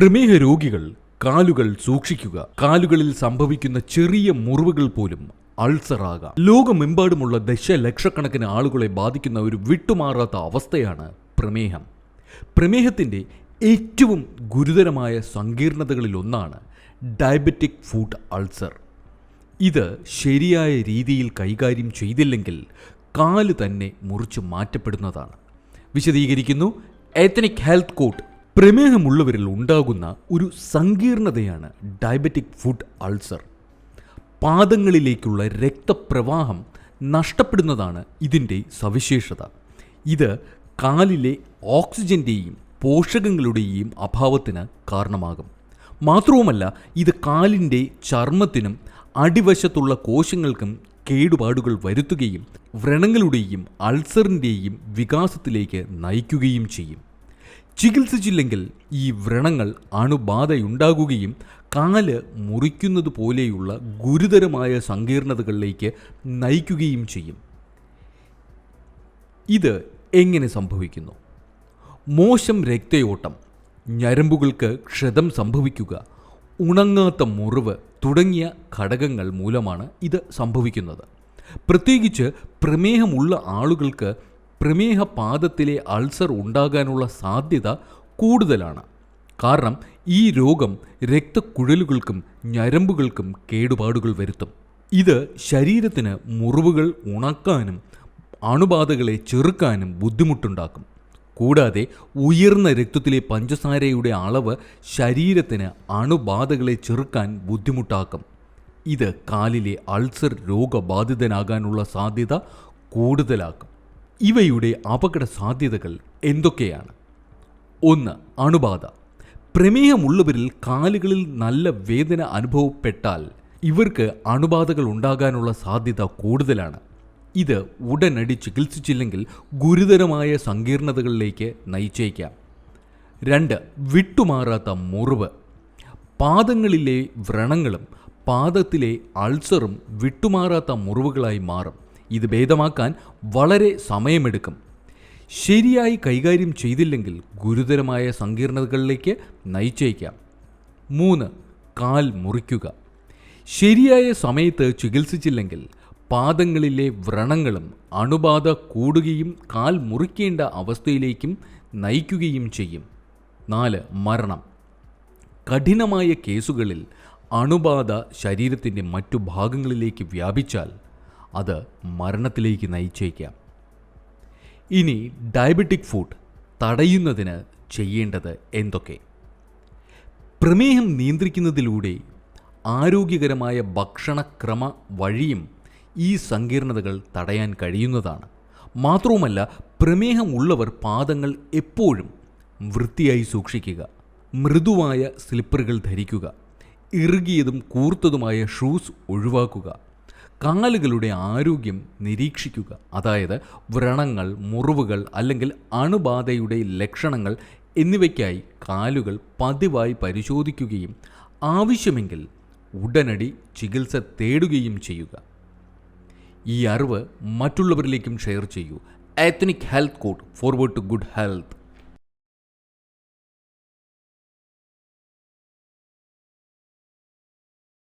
പ്രമേഹ രോഗികൾ കാലുകൾ സൂക്ഷിക്കുക. കാലുകളിൽ സംഭവിക്കുന്ന ചെറിയ മുറിവുകൾ പോലും അൾസറാകാം. ലോകമെമ്പാടുമുള്ള ദശലക്ഷക്കണക്കിന് ആളുകളെ ബാധിക്കുന്ന ഒരു വിട്ടുമാറാത്ത അവസ്ഥയാണ് പ്രമേഹം. പ്രമേഹത്തിന്റെ ഏറ്റവും ഗുരുതരമായ സങ്കീർണതകളിലൊന്നാണ് ഡയബറ്റിക് ഫുഡ് അൾസർ. ഇത് ശരിയായ രീതിയിൽ കൈകാര്യം ചെയ്തില്ലെങ്കിൽ കാൽ തന്നെ മുറിച്ച് മാറ്റപ്പെടുന്നതാണ്. വിശദീകരിക്കുന്നു എത്തനിക് ഹെൽത്ത് കോട്ട് പ്രമേഹമുള്ളവരിൽ ഉണ്ടാകുന്ന ഒരു സങ്കീർണതയാണ് ഡയബറ്റിക് ഫുഡ് അൾസർ പാദങ്ങളിലേക്കുള്ള രക്തപ്രവാഹം നഷ്ടപ്പെടുന്നതാണ് ഇതിന്റെ സവിശേഷത. ഇത് കാലിലെ ഓക്സിജന്റെയും പോഷകങ്ങളുടെയും അഭാവത്തിന് കാരണമാകും. മാത്രവുമല്ല ഇത് കാലിന്റെ ചർമ്മത്തിനും അടിവശത്തുള്ള കോശങ്ങൾക്കും കേടുപാടുകൾ വരുത്തുകയും വ്രണങ്ങളുടെയും അൾസറിന്റെയും വികാസത്തിലേക്ക് നയിക്കുകയും ചെയ്യും. ചികിത്സിച്ചില്ലെങ്കിൽ ഈ വ്രണങ്ങൾ അണുബാധയുണ്ടാകുകയും കാൽ മുറിക്കുന്നത് പോലെയുള്ള ഗുരുതരമായ സങ്കീർണതകളിലേക്ക് നയിക്കുകയും ചെയ്യും. ഇത് എങ്ങനെ സംഭവിക്കുന്നു? മോശം രക്തയോട്ടം ഞരമ്പുകൾക്ക് ക്ഷതം സംഭവിക്കുക ഉണങ്ങാത്ത മുറിവ് തുടങ്ങിയ ഘടകങ്ങൾ മൂലമാണ് ഇത് സംഭവിക്കുന്നത്. പ്രത്യേകിച്ച് പ്രമേഹമുള്ള ആളുകൾക്ക് പ്രമേഹ പാദത്തിലെ അൾസർ ഉണ്ടാകാനുള്ള സാധ്യത കൂടുതലാണ്. കാരണം ഈ രോഗം രക്തക്കുഴലുകൾക്കും ഞരമ്പുകൾക്കും കേടുപാടുകൾ വരുത്തും. ഇത് ശരീരത്തിന് മുറിവുകൾ ഉണക്കാനും അണുബാധകളെ ചെറുക്കാനും ബുദ്ധിമുട്ടുണ്ടാക്കും. കൂടാതെ ഉയർന്ന രക്തത്തിലെ പഞ്ചസാരയുടെ അളവ് ശരീരത്തിന് അണുബാധകളെ ചെറുക്കാൻ ബുദ്ധിമുട്ടാക്കും. ഇത് കാലിലെ അൾസർ രോഗബാധിതനാകാനുള്ള സാധ്യത കൂടുതലാക്കും. ഇവയുടെ അപകട സാധ്യതകൾ എന്തൊക്കെയാണ്? ഒന്ന് അണുബാധ. പ്രമേഹമുള്ളവരിൽ കാലുകളിൽ നല്ല വേദന അനുഭവപ്പെട്ടാൽ ഇവർക്ക് അണുബാധകൾ ഉണ്ടാകാനുള്ള സാധ്യത കൂടുതലാണ്. ഇത് ഉടനടി ചികിത്സിച്ചില്ലെങ്കിൽ ഗുരുതരമായ സങ്കീർണതകളിലേക്ക് നയിച്ചേക്കാം. രണ്ട് വിട്ടുമാറാത്ത മുറിവ്. പാദങ്ങളിലെ വ്രണങ്ങളും പാദത്തിലെ അൾസറും വിട്ടുമാറാത്ത മുറിവുകളായി മാറും. ഇത് ഭേദമാക്കാൻ വളരെ സമയമെടുക്കും. ശരിയായി കൈകാര്യം ചെയ്തില്ലെങ്കിൽ ഗുരുതരമായ സങ്കീർണതകളിലേക്ക് നയിച്ചേക്കാം. മൂന്ന് കാൽ മുറിക്കുക. ശരിയായ സമയത്ത് ചികിത്സിച്ചില്ലെങ്കിൽ പാദങ്ങളിലെ വ്രണങ്ങളും അണുബാധ കൂടുകയും കാൽ മുറിക്കേണ്ട അവസ്ഥയിലേക്കും നയിക്കുകയും ചെയ്യും. നാല് മരണം. കഠിനമായ കേസുകളിൽ അണുബാധ ശരീരത്തിന്റെ മറ്റു ഭാഗങ്ങളിലേക്ക് വ്യാപിച്ചാൽ അത് മരണത്തിലേക്ക് നയിച്ചേക്കാം. ഇനി ഡയബറ്റിക് ഫുഡ് തടയുന്നതിന് ചെയ്യേണ്ടത് എന്തൊക്കെ? പ്രമേഹം നിയന്ത്രിക്കുന്നതിലൂടെ ആരോഗ്യകരമായ ഭക്ഷണക്രമ വഴിയും ഈ സങ്കീർണതകൾ തടയാൻ കഴിയുന്നതാണ്. മാത്രവുമല്ല പ്രമേഹമുള്ളവർ പാദങ്ങൾ എപ്പോഴും വൃത്തിയായി സൂക്ഷിക്കുക മൃദുവായ സ്ലിപ്പറുകൾ ധരിക്കുക ഇറുകിയതും കൂർത്തതുമായ ഷൂസ് ഒഴിവാക്കുക കാലുകളുടെ ആരോഗ്യം നിരീക്ഷിക്കുക. അതായത് വ്രണങ്ങൾ മുറിവുകൾ അല്ലെങ്കിൽ അണുബാധയുടെ ലക്ഷണങ്ങൾ എന്നിവയ്ക്കായി കാലുകൾ പതിവായി പരിശോധിക്കുകയും ആവശ്യമെങ്കിൽ ഉടനടി ചികിത്സ തേടുകയും ചെയ്യുക. ഈ അറിവ് മറ്റുള്ളവരിലേക്കും ഷെയർ ചെയ്യൂ. Ethnic health code forward to good health